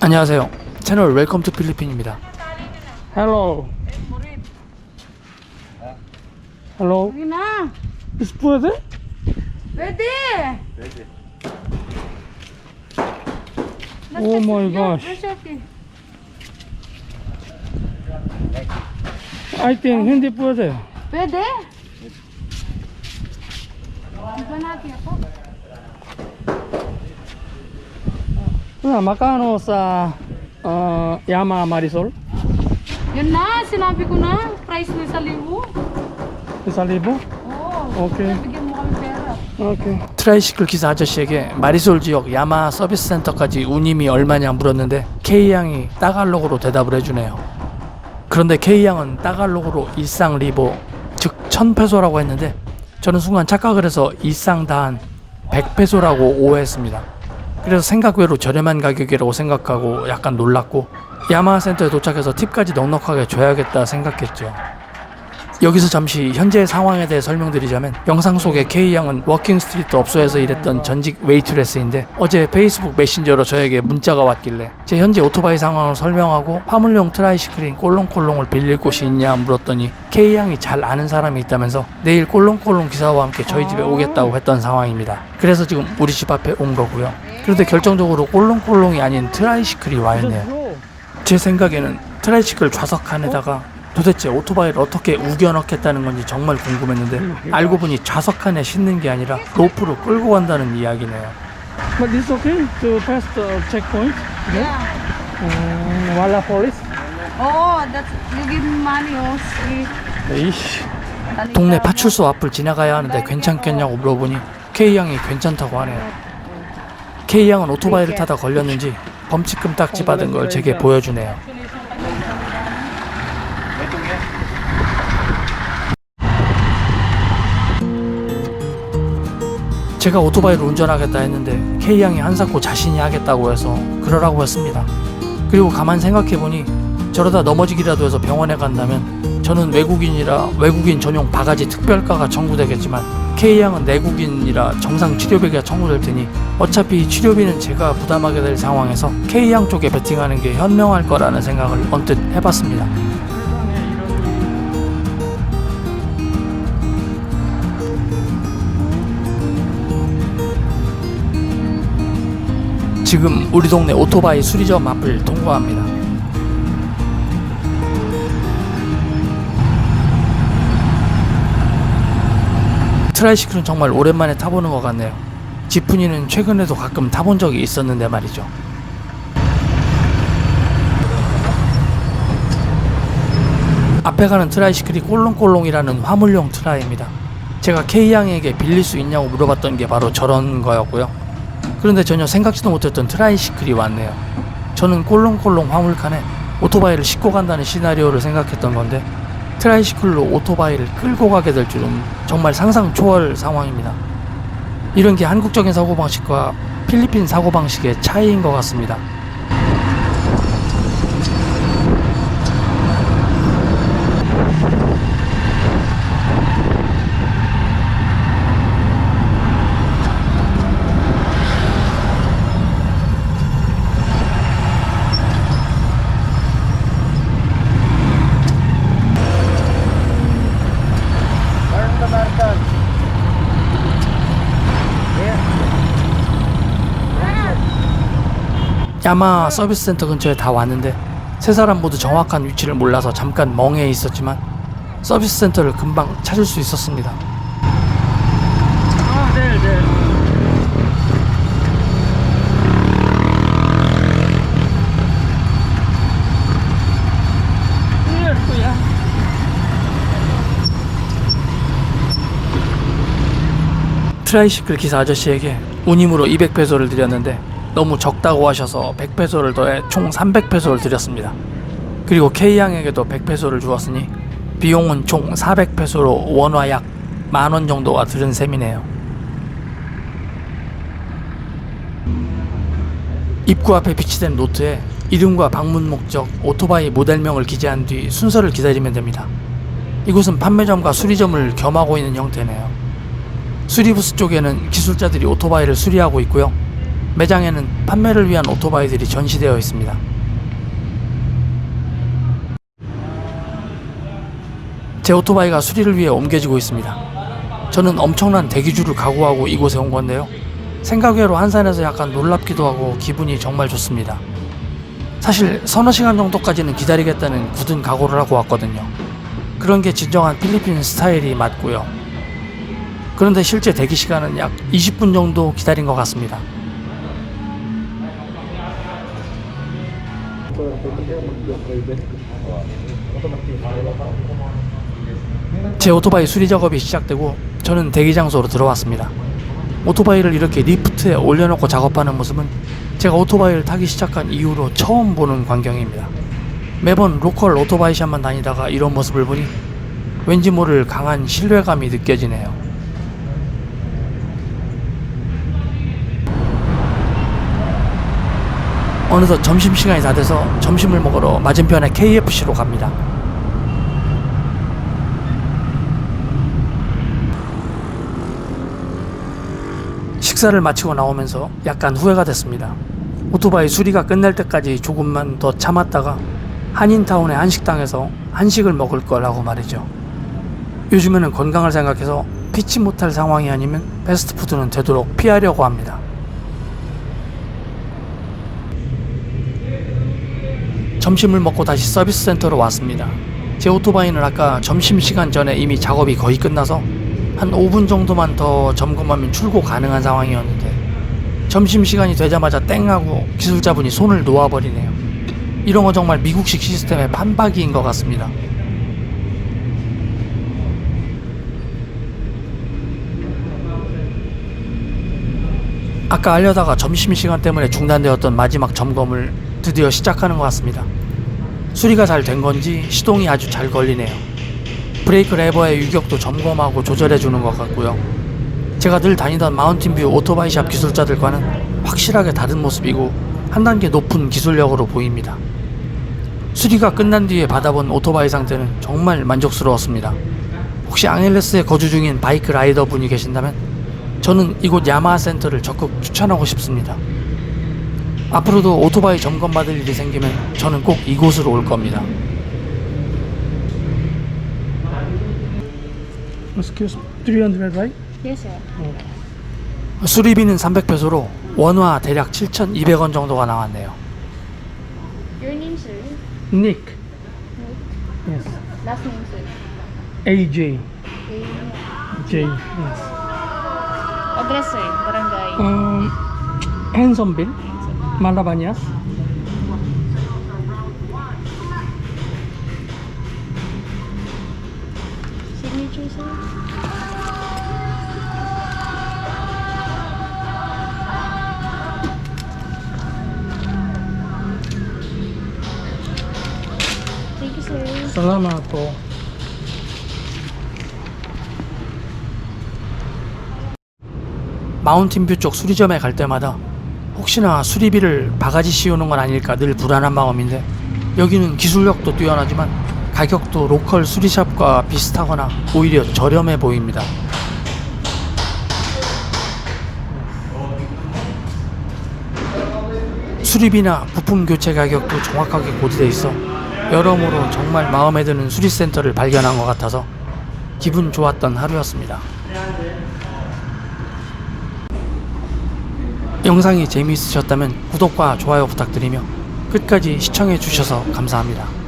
안녕하세요. 채널 웰컴 투 필리핀입니다. Hello. Hello. Sige na. Is pwede? Pwede. Oh my gosh. That's okay. I think hindi pwede. Pwede. Iba natin ako. Kuya, magkano sa uh, Yama Marisol? Yun na, sinabi ko na. Price mo sa libo. Isa libo? Oo. Okay. Bigyan mo kami pera. Okay. 트라이시클 기사 아저씨에게 마리솔 지역 야마 서비스 센터까지 운임이 얼마냐 물었는데 K양이 따갈록으로 대답을 해주네요. 그런데 K양은 따갈록으로 일상 리보 즉 1000페소라고 했는데 저는 순간 착각을 해서 일상 다한 100페소라고 오해했습니다. 그래서 생각 외로 저렴한 가격이라고 생각하고 약간 놀랐고 야마 센터에 도착해서 팁까지 넉넉하게 줘야겠다 생각했죠. 여기서 잠시 현재 상황에 대해 설명드리자면 영상 속의 K양은 워킹 스트리트 업소에서 일했던 전직 웨이트레스인데 어제 페이스북 메신저로 저에게 문자가 왔길래 제 현재 오토바이 상황을 설명하고 화물용 트라이시클인 꼴롱꼴롱을 빌릴 곳이 있냐 물었더니 K양이 잘 아는 사람이 있다면서 내일 꼴롱꼴롱 기사와 함께 저희 집에 오겠다고 했던 상황입니다. 그래서 지금 우리 집 앞에 온 거고요. 그런데 결정적으로 꼴롱꼴롱이 아닌 트라이시클이 와 있네요. 제 생각에는 트라이시클 좌석 칸에다가 도대체 오토바이를 어떻게 우겨 넣겠다는 건지 정말 궁금했는데 알고 보니 좌석 칸에 싣는 게 아니라 로프로 끌고 간다는 이야기네요. But it's okay to pass the checkpoint? Yeah. Um, wala police? Oo, that's, you give money, oh. Sige. 에이씨. Tali 동네. 파출소 앞을 지나가야 하는데 괜찮겠냐고 물어보니 K양이 괜찮다고 하네요. K양은 오토바이를 타다 걸렸는지 범칙금 딱지 받은 걸 제게 보여주네요. 제가 오토바이를 운전하겠다 했는데 K양이 한사코 자신이 하겠다고 해서 그러라고 했습니다. 그리고 가만 생각해보니 저러다 넘어지기라도 해서 병원에 간다면 저는 외국인이라 외국인 전용 바가지 특별가가 청구되겠지만 K양은 내국인이라 정상 치료비가 청구될 테니 어차피 치료비는 제가 부담하게 될 상황에서 K양 쪽에 베팅하는 게 현명할 거라는 생각을 언뜻 해봤습니다. 지금 우리 동네 오토바이 수리점 앞을 통과합니다. 트라이시클은 정말 오랜만에 타보는 것 같네요. 지프니는 최근에도 가끔 타본 적이 있었는데 말이죠. 앞에 가는 트라이시클이 꼴롱꼴롱이라는 화물용 트라이입니다. 제가 K양에게 빌릴 수 있냐고 물어봤던 게 바로 저런 거였고요. 그런데 전혀 생각지도 못했던 트라이시클이 왔네요. 저는 꼴롱꼴롱 화물칸에 오토바이를 싣고 간다는 시나리오를 생각했던 건데 트라이시클로 오토바이를 끌고 가게 될 줄은 정말 상상 초월 상황입니다. 이런 게 한국적인 사고방식과 필리핀 사고방식의 차이인 것 같습니다. 야마 서비스 센터 근처에 다 왔는데 세 사람 모두 정확한 위치를 몰라서 잠깐 멍해 있었지만 서비스 센터를 금방 찾을 수 있었습니다. 아, 네, 네. Here, kuya. 트라이시클 기사 아저씨에게 운임으로 200페소를 드렸는데 너무 적다고 하셔서 100페소를 더해 총 300페소를 드렸습니다. 그리고 K양에게도 100페소를 주었으니 비용은 총 400페소로 원화 약 만 원 정도가 들은 셈이네요. 입구 앞에 비치된 노트에 이름과 방문 목적, 오토바이 모델명을 기재한 뒤 순서를 기다리면 됩니다. 이곳은 판매점과 수리점을 겸하고 있는 형태네요. 수리부스 쪽에는 기술자들이 오토바이를 수리하고 있고요. 매장에는 판매를 위한 오토바이들이 전시되어 있습니다. 제 오토바이가 수리를 위해 옮겨지고 있습니다. 저는 엄청난 대기줄을 각오하고 이곳에 온 건데요. 생각외로 한산해서 약간 놀랍기도 하고 기분이 정말 좋습니다. 사실 서너 시간 정도까지는 기다리겠다는 굳은 각오를 하고 왔거든요. 그런 게 진정한 필리핀 스타일이 맞고요. 그런데 실제 대기 시간은 약 20분 정도 기다린 것 같습니다. 제 오토바이 수리 작업이 시작되고 저는 대기 장소로 들어왔습니다. 오토바이를 이렇게 리프트에 올려놓고 작업하는 모습은 제가 오토바이를 타기 시작한 이후로 처음 보는 광경입니다. 매번 로컬 오토바이 샵만 다니다가 이런 모습을 보니 왠지 모를 강한 신뢰감이 느껴지네요. 어느덧 점심시간이 다 돼서 점심을 먹으러 맞은편의 KFC로 갑니다. 식사를 마치고 나오면서 약간 후회가 됐습니다. 오토바이 수리가 끝날 때까지 조금만 더 참았다가 한인타운의 한식당에서 한식을 먹을 거라고 말이죠. 요즘에는 건강을 생각해서 피치 못할 상황이 아니면 패스트푸드는 되도록 피하려고 합니다. 점심을 먹고 다시 서비스 센터로 왔습니다. 제 오토바이는 아까 점심시간 전에 이미 작업이 거의 끝나서 한 5분 정도만 더 점검하면 출고 가능한 상황이었는데 점심시간이 되자마자 땡 하고 기술자분이 손을 놓아버리네요. 이런 거 정말 미국식 시스템의 판박이인 것 같습니다. 아까 알려다가 점심시간 때문에 중단되었던 마지막 점검을 드디어 시작하는 것 같습니다. 수리가 잘 된 건지 시동이 아주 잘 걸리네요. 브레이크 레버의 유격도 점검하고 조절해 주는 것 같고요. 제가 늘 다니던 마운틴뷰 오토바이샵 기술자들과는 확실하게 다른 모습이고 한 단계 높은 기술력으로 보입니다. 수리가 끝난 뒤에 받아본 오토바이 상태는 정말 만족스러웠습니다. 혹시 앙헬레스에 거주 중인 바이크 라이더 분이 계신다면 저는 이곳 야마하 센터를 적극 추천하고 싶습니다. 앞으로도 오토바이 점검 받을 일이 생기면 저는 꼭 이곳으로 올 겁니다. Excuse 300 right? Yes, sir. 수리비는 300페소로 원화 대략 7,200원 정도가 나왔네요. Your name, sir? Nick. Yes. Last name, sir? AJ. J. Yes. Address, sir? Barangay. Um, Hensonville, Sir. Salamat po. 마운틴뷰 쪽 수리점에 갈 때마다 혹시나 수리비를 바가지 씌우는 건 아닐까 늘 불안한 마음인데 여기는 기술력도 뛰어나지만 가격도 로컬 수리샵과 비슷하거나 오히려 저렴해 보입니다. 수리비나 부품 교체 가격도 정확하게 고지돼 있어 여러모로 정말 마음에 드는 수리센터를 발견한 것 같아서 기분 좋았던 하루였습니다. 영상이 재미있으셨다면 구독과 좋아요 부탁드리며 끝까지 시청해 주셔서 감사합니다.